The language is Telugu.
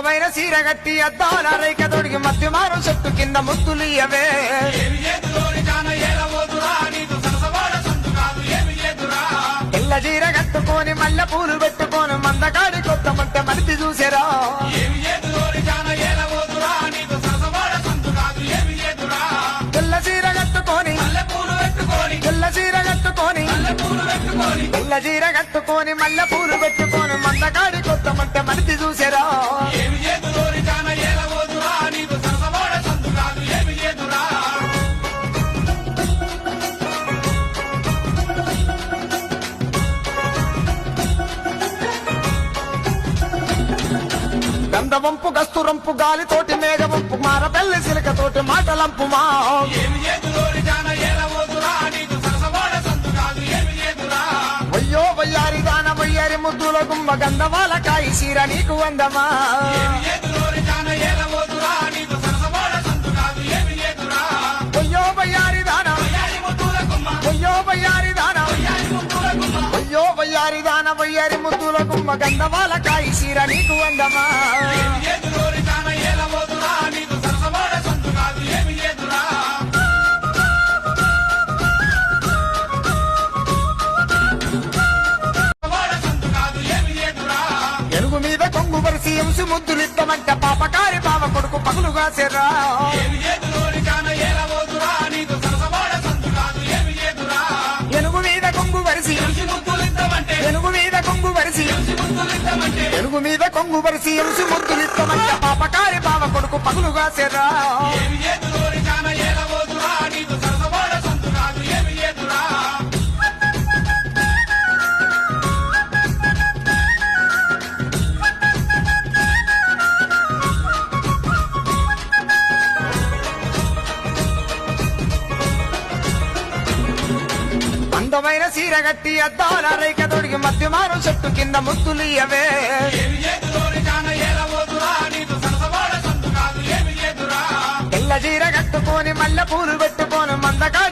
అందమైన సీర గట్టి అద్దాల రేఖ తొడిగి మధ్యమారు చెట్టు కింద ముద్దులియవే తెల్ల జీర కట్టుకొని మల్లె పూలు పెట్టుకొని మందకాడి కొత్త మంట మనిషి చూసేరా. తెల్ల చీర కట్టుకొని తెల్ల చీర కట్టుకొని తెల్ల చీర కట్టుకొని మల్లె పూలు పెట్టుకొని మందకాడి కొత్త మంట మనిషి చూసేరా. గంధవంపు గస్తురంపు గాలితోటి మేఘవంపు మారబెల్లి సిలకతోటి మాటలంపు మా. వయ్యో వయ్యారి దాన వయ్యారి ముద్దుల గుమ్మ గంధమాల కాయి సీర నీకు అందమా. వయ్యో వయ్యారి దాన. వయ్యో వయ్యారి దాన. వయ్యో వయ్యారి దాన వయ్యారి ముద్దుల గుమ్మ గంధమాల కాయి సీర నీకు అందమా. ఎరుగు మీద కొంగు వరిసి ఎంసు ముద్దులిద్దమంట పాపకారి బావ కొడుకు పగులుగా సెర్రా. ఎనుగు మీద కొంగు వరిసి. ఎనుగు మీద కొంగు వరిసి. మీద కొంగు వరిసి ఎంసు ముద్దులిద్దమంట పాపకారి బావ కొడుకు పగులుగా సెర్రా. అందమైన సీర గట్టి అద్దాల రేఖ తొడిగి మధ్యమారు చెట్టు కింద ముద్దులియవే ఎల్ల చీర కట్టుకొని మల్లె పూలు పెట్టుకొని మందకాడి